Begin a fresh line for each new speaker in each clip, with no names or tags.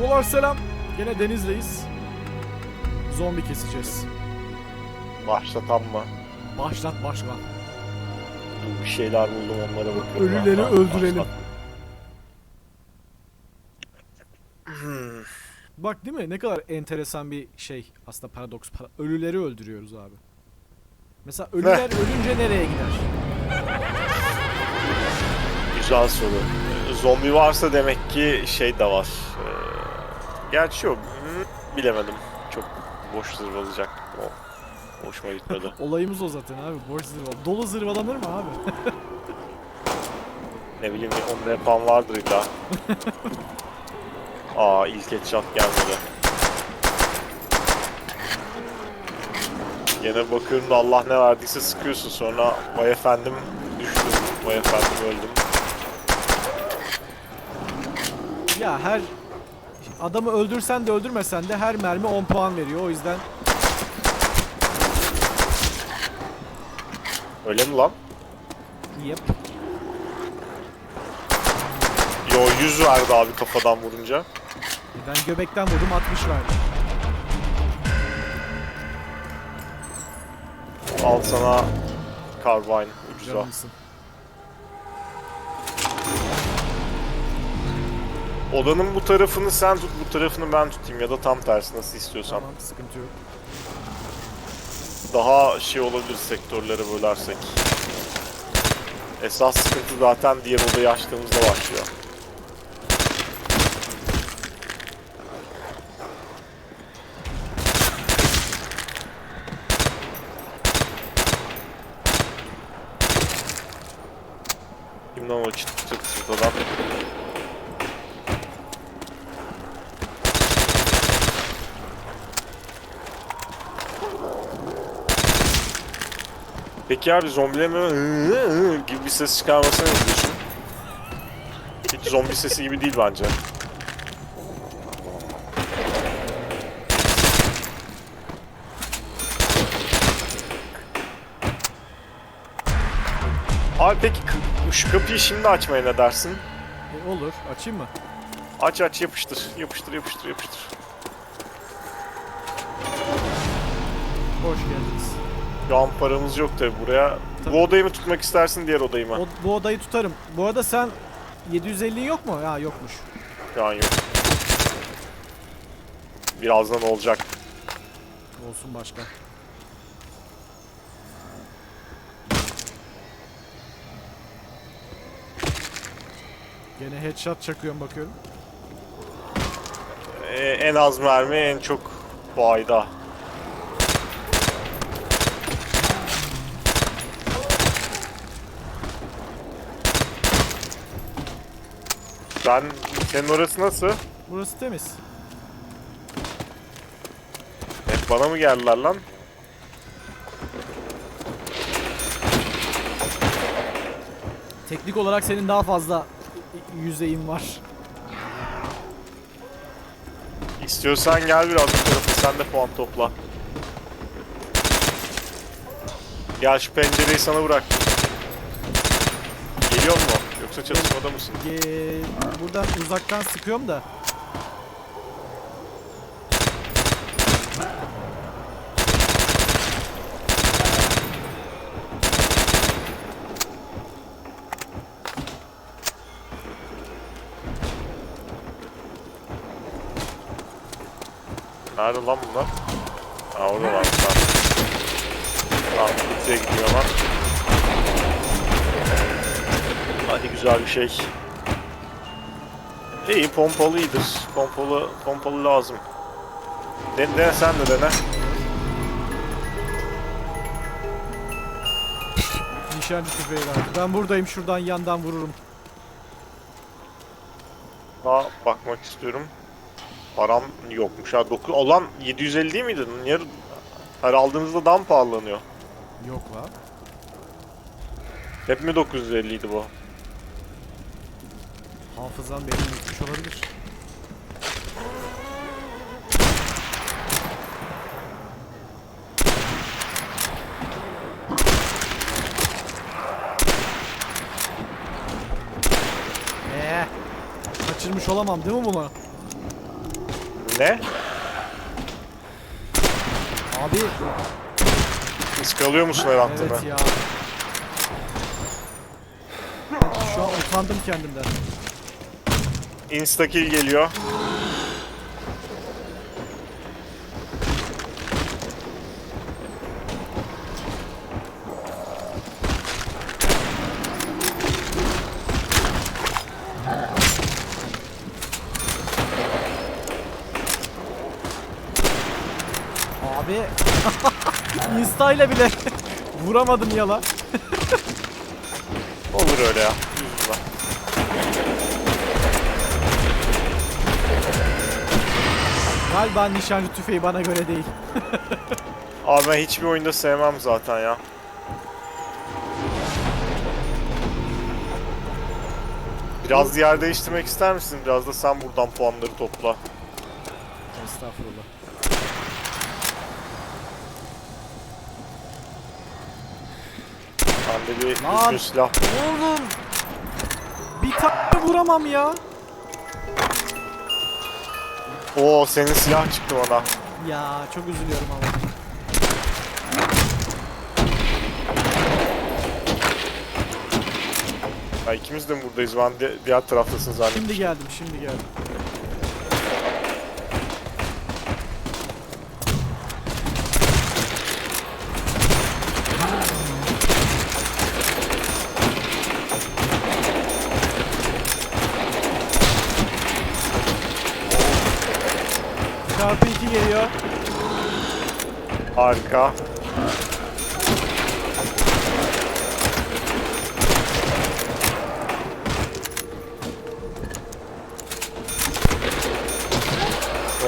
Prolar selam. Gene denizdeyiz. Zombi keseceğiz.
Başlatan mı?
Başlat başla.
Dur, Bir şeyler buldum onlara bakıyorum.
Ölüleri
Ha,
öldürelim.
başlat. Hmm,
Bak değil mi? Ne kadar enteresan bir şey. Aslında paradoks. Para- Ölüleri öldürüyoruz abi. Mesela ölüler ölünce nereye gider?
Güzel soru. Zombi varsa demek ki şey de var. Ee, gerçi yok. Bilemedim. Çok boş zırvalayacak. O hoşuma gitmedi.
Olayımız o zaten abi. Boş zırva. Dolu zırvalanır mı abi?
ne bileyim onu yapan vardır illa. Aa ilk headshot gelmedi. Gene bakıyorum da Allah ne verdiyse sıkıyorsun sonra vay efendim düştüm, vay efendim öldüm.
ya her adamı öldürsen de öldürmesen de her mermi 10 puan veriyor. O yüzden
Öyle mi lan?
yep.
Yo 100 verdi abi kafadan vurunca.
Ben göbekten vurdum 60 verdi.
Al sana carbine ucuza.
Canımsın.
Odanın bu tarafını sen tut, bu tarafını ben tutayım ya da tam tersi nasıl istiyorsan.
Tamam sıkıntı yok.
Daha şey olabilir sektörlere bölersek. Esas sıkıntı zaten diğer odayı açtığımızda başlıyor. Peki abi zombilerin gibi bir ses çıkarmasına ne diyorsun? Hiç zombi sesi gibi değil bence. Abi peki şu kapıyı şimdi açmaya ne dersin?
E, olur. Açayım mı?
Aç aç yapıştır. Yapıştır yapıştır yapıştır.
Hoş geldiniz.
Şu an paramız yok tabi buraya.
Tabii.
Bu odayı mı tutmak istersin diğer odayı mı?
O, bu odayı tutarım. Bu arada sen 750 yok mu? Ha yokmuş.
Şu an yok. Birazdan olacak.
Olsun başka. Gene headshot çakıyorum bakıyorum.
Ee, en az mermi en çok bu Ben senin orası nasıl?
Burası temiz.
Hep bana mı geldiler lan?
Teknik olarak senin daha fazla yüzeyin var.
İstiyorsan gel biraz bu tarafa sen de puan topla. Gel şu pencereyi sana bıraktım. Geliyor mu? Yoksa çatışmada mısın?
Ee, buradan uzaktan sıkıyorum da.
Nerede lan bunlar? Ha orada var. Tamam. Tamam, bize gidiyorlar. Hadi güzel bir şey. İyi, pompalı iyidir. Pompalı, pompalı lazım. Dene, dene sen de dene.
Nişancı tüfeği var. Ben buradayım şuradan yandan vururum.
Daha bakmak istiyorum. Param yokmuş ha. Doku olan 750 değil miydi? Niye her aldığınızda daha mı pahalanıyor?
Yok la.
Hep mi 950 idi bu?
Hafızam benim unutmuş olabilir. Ee, kaçırmış olamam değil mi bunu?
Ne?
Abi
Iskalıyor musun her attığını?
evet ya. Şu an utandım kendimden.
Insta kill geliyor.
Abi Insta ile bile vuramadım yala.
Olur öyle ya.
Galiba nişancı tüfeği bana göre değil.
Abi ben hiçbir oyunda sevmem zaten ya. Biraz yer değiştirmek ister misin? Biraz da sen buradan puanları topla.
Estağfurullah.
Ben de bir
Lan!
düzgün silah.
Oğlum. Bir tane vuramam ya.
Oo senin silah çıktı bana.
Ya çok üzülüyorum ama.
Ya ikimiz de buradayız? Ben de diğer taraftasın zannettim.
Şimdi geldim, şimdi geldim.
Harika.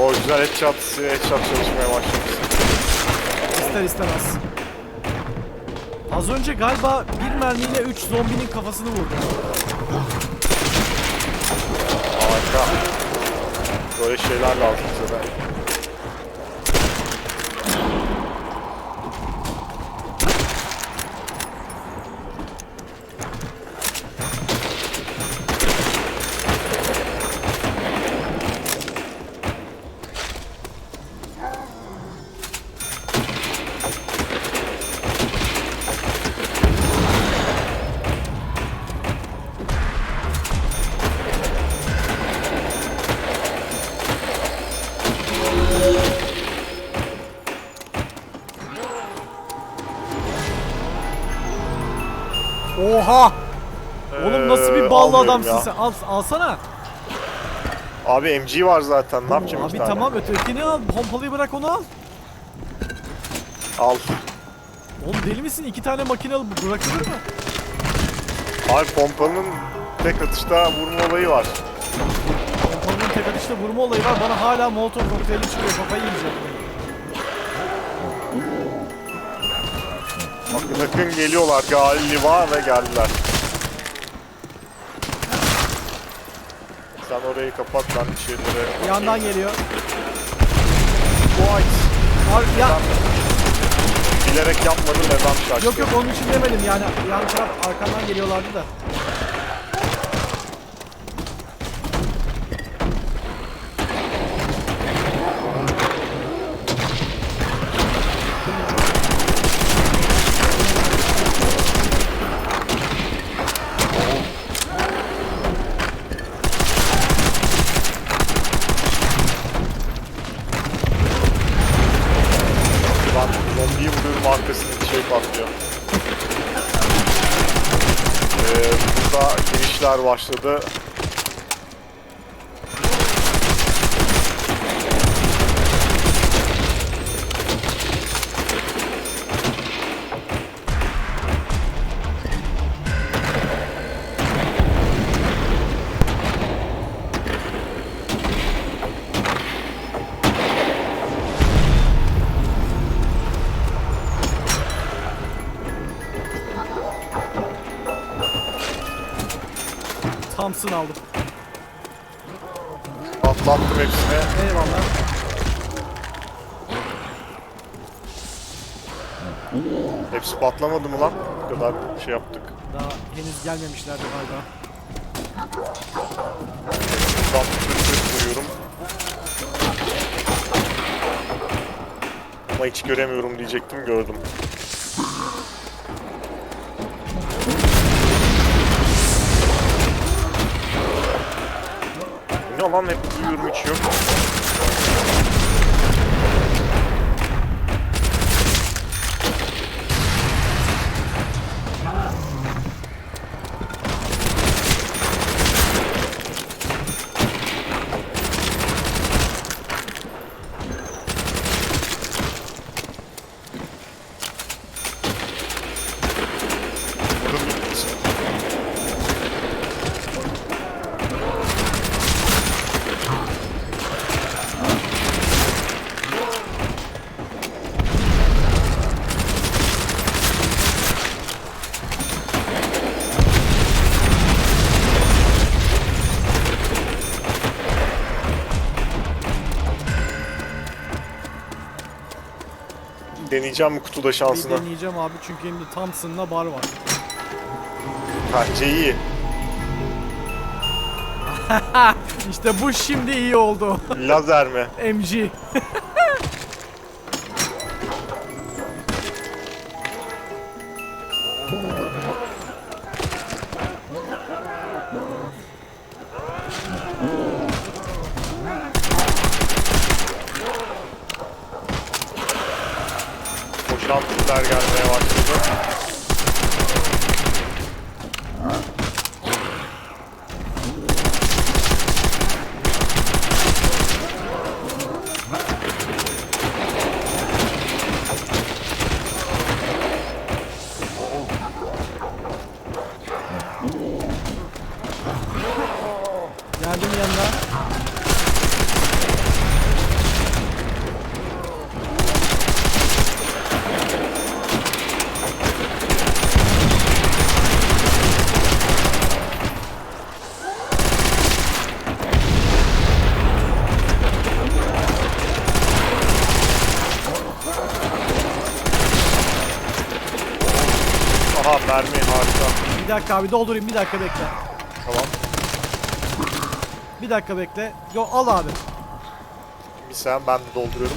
O güzel headshot, headshot çalışmaya başlamış.
İster istemez. Az önce galiba bir mermiyle 3 zombinin kafasını vurdum.
Harika. Böyle şeyler lazım bize almıyorum
adamsın
ya.
sen? Al, alsana.
Abi MG var zaten. Ne yapacağım
Abi
bir tane?
tamam ötekini al. Pompalıyı bırak onu al.
Al.
Oğlum deli misin? İki tane makine alıp bırakılır mı?
Abi pompanın tek atışta vurma olayı var.
Pompalının tek atışta vurma olayı var. Bana hala molotov kokteyli çıkıyor. Kafayı yiyeceğim.
Bakın akın geliyorlar galiba ve geldiler. Sen orayı kapat ben.
Bir yandan geliyor.
White.
Ar- ya,
Bilerek yapmadım neden şaştı.
yok yok onun için demedim yani. Yan taraf arkamdan geliyorlardı da.
Ben zombiyi vuruyorum arkasındaki şey patlıyor. Ee, burada girişler başladı.
hepsini aldım.
Atlattım hepsini.
Eyvallah.
Hepsi patlamadı mı lan? Bu kadar şey yaptık.
Daha henüz gelmemişlerdi galiba.
Buradan bir duyuyorum. Ama hiç göremiyorum diyecektim gördüm. Ne lan hep duyuyorum hiç yok. Deneyeceğim mi kutuda
Bir
şansını?
deneyeceğim abi çünkü elimde Thompson'la bar var.
Bence iyi.
İşte bu şimdi iyi oldu.
Lazer mi?
MG. dakika abi doldurayım bir dakika bekle.
Tamam.
Bir dakika bekle. Yo al abi.
Bir sen ben de dolduruyorum.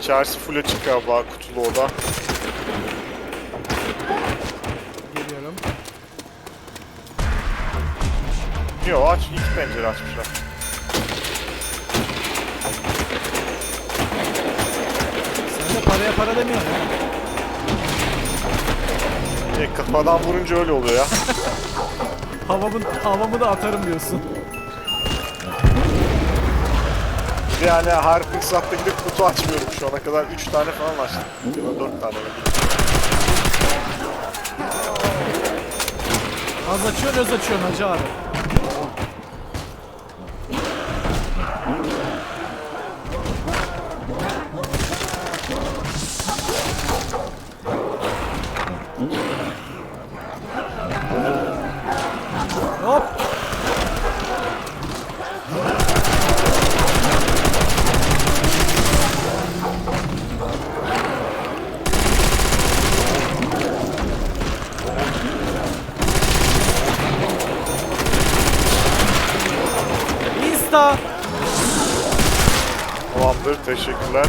İçerisi full açık galiba kutulu oda.
Geliyorum.
Yok aç pencere açmışlar.
Sen de paraya para demiyorsun ha.
E, kafadan vurunca öyle oluyor ya.
Havamı, havamı da atarım diyorsun.
Yani her fırsatta gidip kutu açmıyorum şu ana kadar 3 tane falan açtım. Ya da 4 tane.
Az açıyorsun öz açıyorsun hacı abi. Stop!
Tamamdır teşekkürler.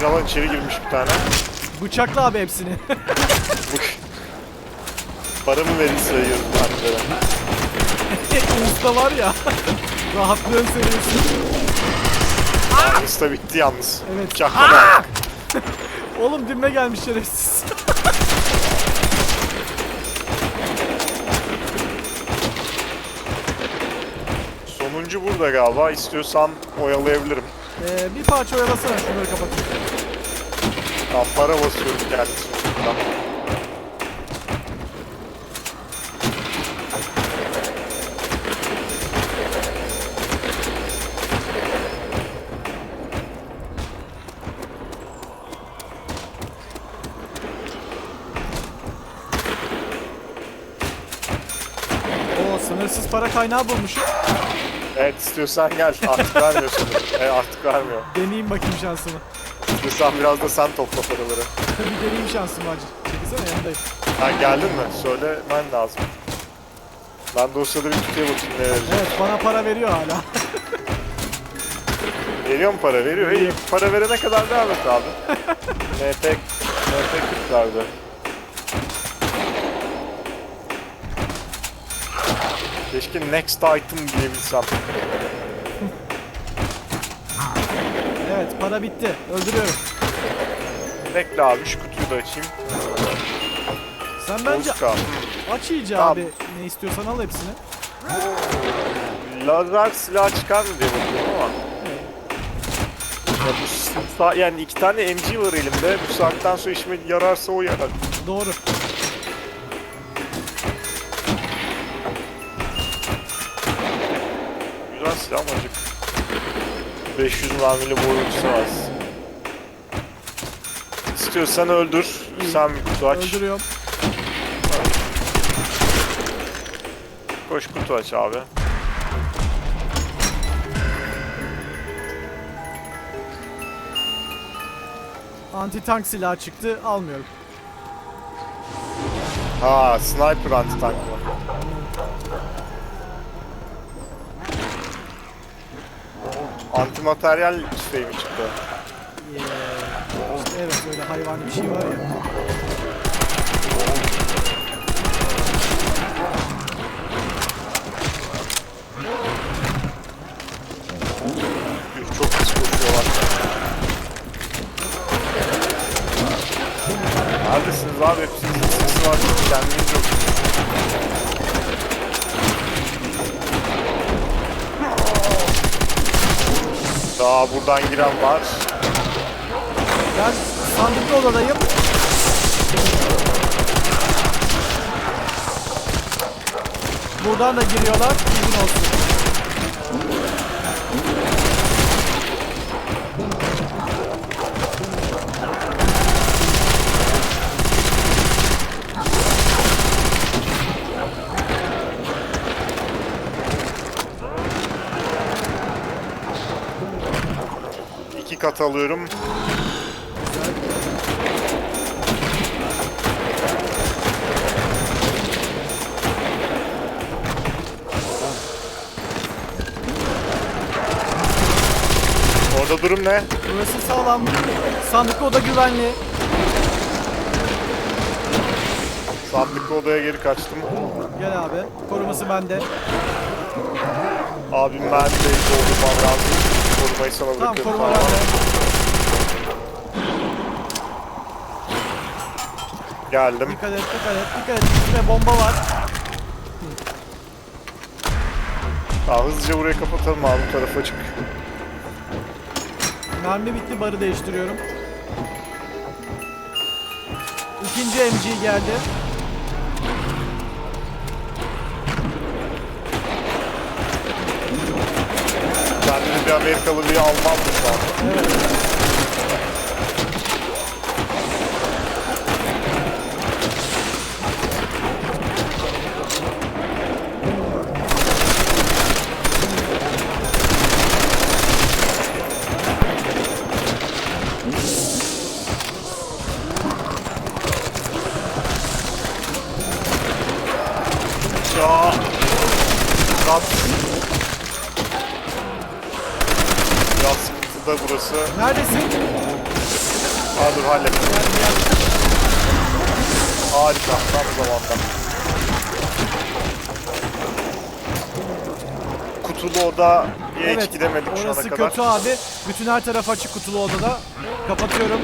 Ünal'ın içeri girmiş bir tane.
Bıçakla abi hepsini.
Paramı verin sayıyorum annelere.
Insta var ya. Rahatlığın seviyesi.
Insta bitti yalnız.
Evet.
Bak.
Oğlum dibime gelmiş şerefsiz.
Sonuncu burada galiba. İstiyorsan oyalayabilirim.
Ee, bir parça oyalasana şunları kapatayım.
Tamam para basıyorum kendisi. Tamam.
Kaynağı bulmuşum.
Evet istiyorsan gel. Artık vermiyorsun. evet, artık vermiyor.
Deneyeyim bakayım şansımı.
İstiyorsan biraz da sen topla paraları.
Bir deneyeyim şansımı hacı. Çekilsene yanındayım.
Ha geldin mi? Söylemen lazım. Ben dosyada bir kutuya bakayım ne verecek.
Evet bana para veriyor hala.
Veriyor mu para? Veriyor. İyi. Para verene kadar devam et abi. NP, NP 40 verdi. Keşke next item diyebilsem.
Evet para bitti. Öldürüyorum.
Bekle abi şu kutuyu da açayım.
Sen bence
Bozka.
aç iyice
Tamam.
abi. Ne istiyorsan al hepsini.
Lazer silah çıkar mı diye bakıyorum ama. Ya bu sa- yani iki tane MG var elimde. Bu saatten sonra işime yararsa o yarar.
Doğru.
Güzel silah amacık. 500 mermili boyutusu var. İstiyorsan öldür. Sen bir kutu aç.
Öldürüyorum.
Koş kutu aç abi.
Anti tank silahı çıktı. Almıyorum.
Ha, sniper anti tank materyal mi çıktı?
Yeah. İşte evet öyle hayvani bir şey var ya.
Buradan giren var.
Ben sandıklı odadayım. Buradan da giriyorlar. Bilgin olsun.
Kat alıyorum. Orada durum ne?
Burası sağlam. Sandıklı oda güvenli.
Sandıklı odaya geri kaçtım.
Gel abi. Koruması bende.
Abim mermileri doldurmam lazım. Korumayı sana
Tamam
bırakıyorum.
koruma bende.
Geldim.
Dikkat et, dikkat et, dikkat et. Üstüne bomba var.
Aa, hızlıca burayı kapatalım abi bu tarafa çık.
Mermi bitti, barı değiştiriyorum. İkinci MG geldi.
Bir Amerikalı bir Alman mı şu an? Ya. Sıkıntıda burası.
Neredesin?
Ha dur hallettim. Harika. Tam zamanda. Kutulu oda diye hiç gidemedik şu ana
orası
kadar.
kötü abi. Bütün her taraf açık kutulu odada. Kapatıyorum.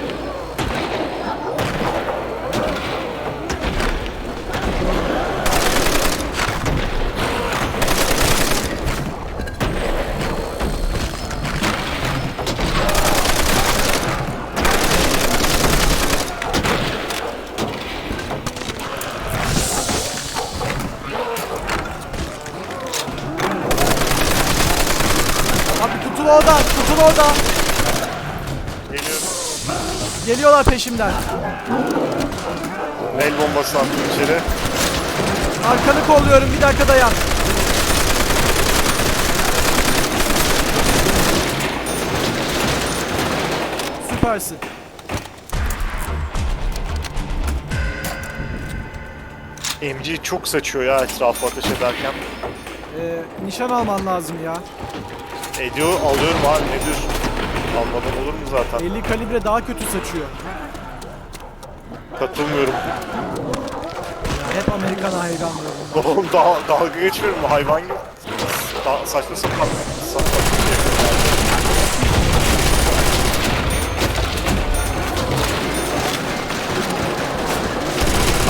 Bak orada.
Geliyorum.
Geliyorlar peşimden.
El bombası attım içeri.
Arkanı kolluyorum bir dakika dayan. Süpersin.
MG çok saçıyor ya etrafı ateş ederken.
Ee, nişan alman lazım ya.
Ediyor, alıyorum abi nedir? Almadan olur mu zaten?
50 kalibre daha kötü saçıyor.
Katılmıyorum.
Hep Amerikan'a hayranlıyorum.
Oğlum daha dalga geçmiyorum hayvan gibi. Da, saçma sapan. şey.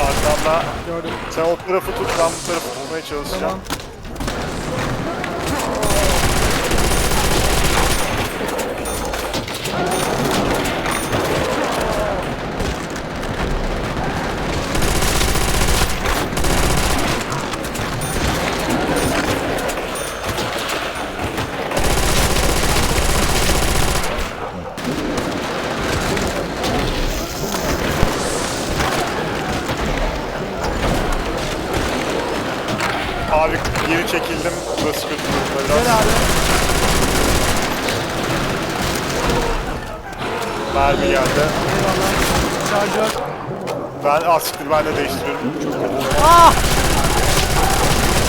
Arkamda
Gördüm.
sen o tarafı tut ben bu tarafı tutmaya çalışacağım.
Tamam.
Mermi geldi.
Eyvallah. Şarjör.
Ben asiktir ben de değiştiriyorum. Çok kötü.
Ah!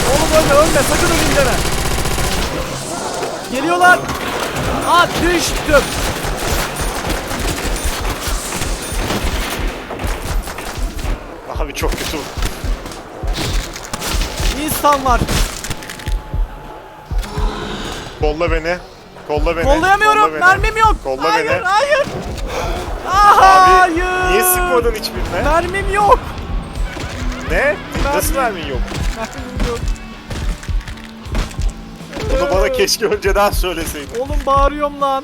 Oğlum ölme ölme sakın öleyim deme. Geliyorlar. Ah düştüm.
Abi çok kötü.
İnsan var.
Kolla beni. Kolla beni.
Kollayamıyorum.
kolla beni.
Mermim yok.
Kolla
hayır,
beni.
hayır. Ah,
Abi
hayır.
niye sıkmadın hiçbirine?
Mermim yok.
Ne? Nasıl
Mermi-
mermin yok?
Mermim yok.
Bunu bana keşke önceden söyleseydin.
Oğlum bağırıyorum lan.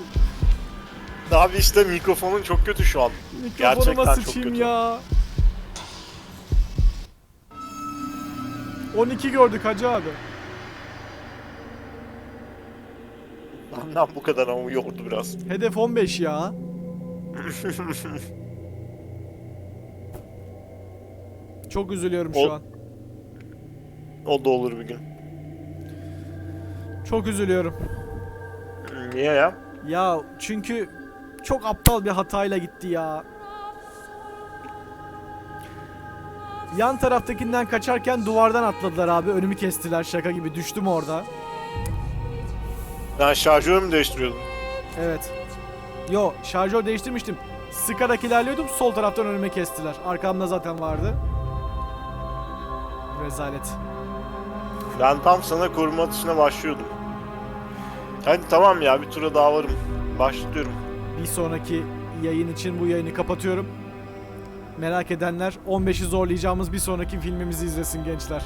Abi işte mikrofonun çok kötü şu an.
Mikrofonuma
Gerçekten çok
sıçayım
kötü.
ya. 12 gördük hacı abi.
Benden bu kadar ama yordu biraz.
Hedef 15 ya. Çok üzülüyorum şu
O-
an.
O da olur bir gün.
Çok üzülüyorum.
Niye ya?
Ya çünkü çok aptal bir hatayla gitti ya. Yan taraftakinden kaçarken duvardan atladılar abi. Önümü kestiler şaka gibi. Düştüm orada.
Ben şarjörümü değiştiriyordum.
Evet. Yo şarjör değiştirmiştim. Sıkarak ilerliyordum. Sol taraftan önüme kestiler. Arkamda zaten vardı. Rezalet.
Ben tam sana koruma atışına başlıyordum. Hadi tamam ya bir tura daha varım. Başlıyorum.
Bir sonraki yayın için bu yayını kapatıyorum. Merak edenler 15'i zorlayacağımız bir sonraki filmimizi izlesin gençler.